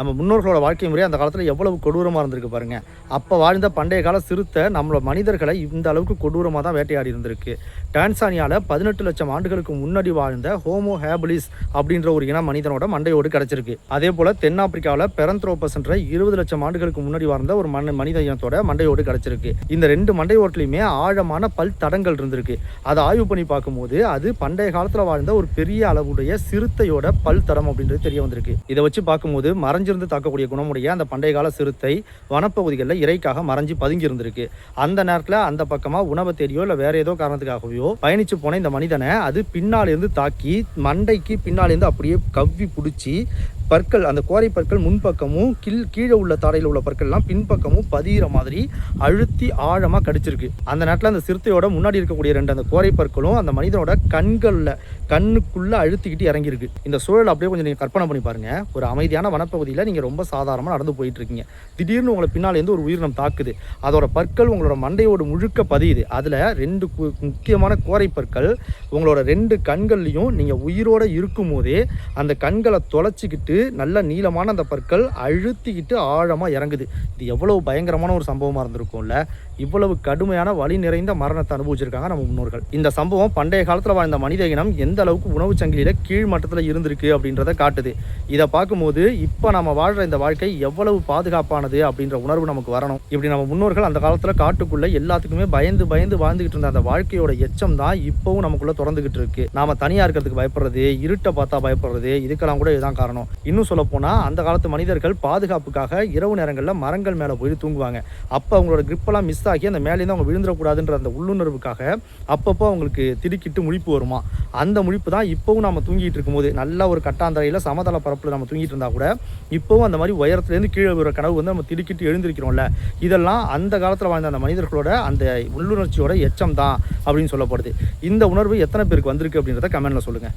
நம்ம முன்னோர்களோட வாழ்க்கை முறை அந்த காலத்தில் எவ்வளவு கொடூரமாக இருந்திருக்கு பாருங்க. அப்போ வாழ்ந்த பண்டைய கால சிறுத்தை நம்மளோட மனிதர்களை இந்த அளவுக்கு கொடூரமாக தான் வேட்டையாடி இருந்திருக்கு. டான்சானியாவில் பதினெட்டு லட்சம் ஆண்டுகளுக்கு முன்னாடி வாழ்ந்த ஹோமோ ஹேபிலிஸ் அப்படின்ற ஒரு இன மனிதனோட மண்டையோடு கிடச்சிருக்கு. அதே போல் தென்னாப்பிரிக்காவில் பெரந்த்ரோபஸ்ன்ற இருபது லட்சம் ஆண்டுகளுக்கு முன்னாடி வாழ்ந்த ஒரு மண் மனித இனத்தோட மண்டையோடு கிடச்சிருக்கு. இந்த ரெண்டு மண்டையோட்லையுமே ஆழமான பல் தடங்கள் இருந்திருக்கு. அதை ஆய்வு பண்ணி பார்க்கும்போது அது பண்டைய காலத்தில் வாழ்ந்த ஒரு பெரிய அளவுடைய சிறுத்தையோட பல் தடம் அப்படின்றது தெரிய வந்திருக்கு. இதை வச்சு பார்க்கும்போது மறைஞ்ச மறைஞ்சிருந்து தாக்கக்கூடிய குணமுடைய அந்த பண்டைய கால சிறுத்தை வனப்பகுதிகளில் இறைக்காக மறைஞ்சு பதுங்கி இருந்திருக்கு அந்த நேரத்தில் அந்த பக்கமாக உணவை தேடியோ இல்லை வேற ஏதோ காரணத்துக்காகவோ பயணிச்சு போன இந்த மனிதனை அது பின்னால இருந்து தாக்கி மண்டைக்கு பின்னால இருந்து அப்படியே கவ்வி பிடிச்சி பற்கள் அந்த கோரை பற்கள் முன்பக்கமும் கீழ் கீழே உள்ள தாடையில் உள்ள பற்கள்லாம் பின்பக்கமும் பதிகிற மாதிரி அழுத்தி ஆழமாக கடிச்சிருக்கு. அந்த நேரத்தில் அந்த சிறுத்தையோட முன்னாடி இருக்கக்கூடிய ரெண்டு அந்த கோரை பற்களும் அந்த மனிதனோட கண்களில் கண்ணுக்குள்ளே அழுத்திக்கிட்டு இறங்கியிருக்கு. இந்த சூழல் அப்படியே கொஞ்சம் நீங்கள் கற்பனை பண்ணி பாருங்கள் ஒரு அமைதியான வனப்பகுதியில் நீங்கள் ரொம்ப சாதாரணமாக நடந்து போயிட்டு இருக்கீங்க திடீர்னு உங்களை பின்னாலேருந்து ஒரு உயிரினம் தாக்குது. அதோட பற்கள் உங்களோட மண்டையோடு முழுக்க பதியுது. அதில் ரெண்டு கு- முக்கியமான கோரை பற்கள் உங்களோட ரெண்டு கண்கள்லையும் நீங்கள் உயிரோட இருக்கும் போதே அந்த கண்களை தொலைச்சிக்கிட்டு நல்ல நீளமான அந்த பற்கள் அழுத்திக்கிட்டு ஆழமாக இறங்குது. இது எவ்வளவு பயங்கரமான ஒரு சம்பவமாக இருந்திருக்கும்ல. இவ்வளவு கடுமையான வழி நிறைந்த மரணத்தை அனுபவிச்சிருக்காங்க நம்ம முன்னோர்கள். இந்த சம்பவம் பண்டைய காலத்தில் வாழ்ந்த மனித இனம் எந்த அளவுக்கு உணவு சங்கிலியில் கீழ் மட்டத்தில் இருந்திருக்கு அப்படின்றத காட்டுது. இதை பார்க்கும்போது இப்போ நம்ம வாழ்கிற இந்த வாழ்க்கை எவ்வளவு பாதுகாப்பானது அப்படின்ற உணர்வு நமக்கு வரணும். இப்படி நம்ம முன்னோர்கள் அந்த காலத்தில் காட்டுக்குள்ளே எல்லாத்துக்குமே பயந்து பயந்து வாழ்ந்துகிட்டு இருந்த அந்த வாழ்க்கையோட எச்சம் தான் இப்போவும் நமக்குள்ளே தொடர்ந்துகிட்டு இருக்கு. நாம தனியாக இருக்கிறதுக்கு பயப்படுறது இருட்டை பார்த்தா பயப்படுறது இதுக்கெல்லாம் கூட இதுதான் காரணம். இன்னும் சொல்லப்போனால் அந்த காலத்து மனிதர்கள் பாதுகாப்புக்காக இரவு நேரங்களில் மரங்கள் மேலே போய் தூங்குவாங்க. அப்போ அவங்களோட கிரிப்பெல்லாம் மிஸ் ஆகி அந்த மேலேருந்து அவங்க விழுந்துடக்கூடாதுன்ற அந்த உள்ளுணர்வுக்காக அப்பப்போ அவங்களுக்கு திடுக்கிட்டு முழிப்பு வருமா? அந்த முழிப்பு தான் இப்போவும் நம்ம தூங்கிட்டு இருக்கும்போது நல்ல ஒரு கட்டாந்தரையில் சமதள பரப்பில் நம்ம தூங்கிட்டு இருந்தால் கூட இப்போவும் அந்த மாதிரி உயரத்துலேருந்து கீழே விழுற கனவு வந்து நம்ம திடுக்கிட்டு எழுந்திருக்கிறோம்ல இதெல்லாம் அந்த காலத்தில் வாழ்ந்த அந்த மனிதர்களோட அந்த உள்ளுணர்ச்சியோட எச்சம் தான் அப்படின்னு சொல்லப்படுது. இந்த உணர்வு எத்தனை பேருக்கு வந்திருக்கு அப்படின்றத கமெண்ட்டில் சொல்லுங்கள்